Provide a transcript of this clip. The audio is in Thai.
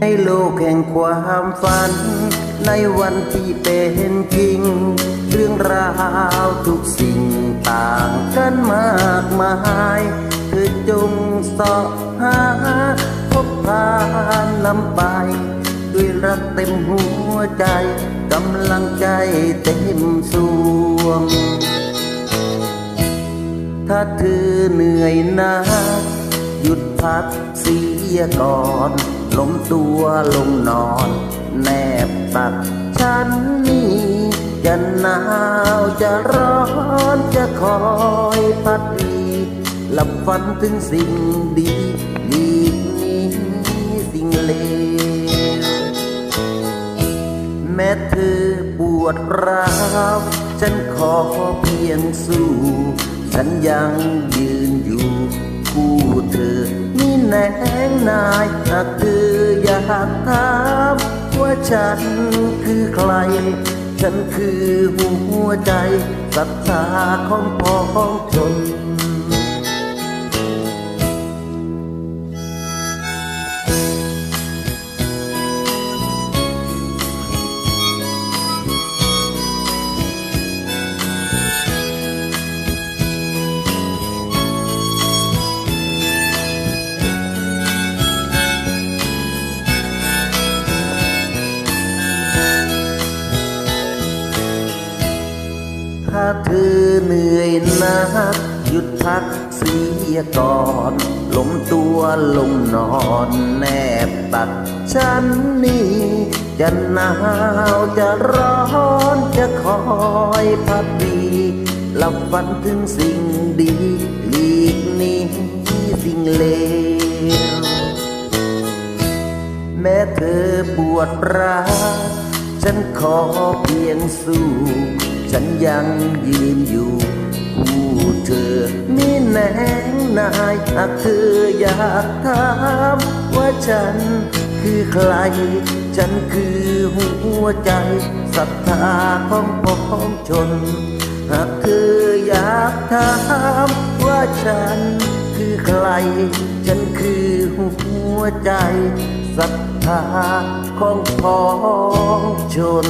ในโลกแห่งความฝัน ในวันที่เป็นจริง เรื่องราวทุกสิ่งต่างกันมากมายเธอจงสาะหาพบพานำไป ด้วยรักเต็มหัวใจกำลังใจเต็มสวง ถ้าเธอเหนื่อยนักหยุดพักเสียก่อนล้มตัวลงนอน แนบตักฉันนี่จะหนาวจะร้อนจะคอยพัดวีหลับฝันถึงสิ่งดีหลีนี้สิ่งเลวแม้เธอปวดร้าวฉันขอเพียงสู้ ฉันยังยืนอยู่คู่เธอ แหนงนายหากคืออยากถามว่าฉันคือใคร ฉันคือหัวใจศรัทธาของพ้องชน เธอเหนื่อยนักหยุดพักเสียก่อนล้มตัวลงนอนแนบตักฉันนี่จะหนาวจะร้อนจะคอยพักดีหลับฝันถึงสิ่งดีหลีกนี้สิ่งเลวแม้เธอปวดร้าว ฉันขอเพียงสู้ ฉันยังยืนอยู่คู่เธอมีแนงนายหากเธออยากถามว่าฉันคือใคร ฉันคือหัวใจศรัทธาของพ้องชน หากเธออยากถามว่าฉันคือใคร ฉันคือหัวใจ ศรัทธาของพ้องชน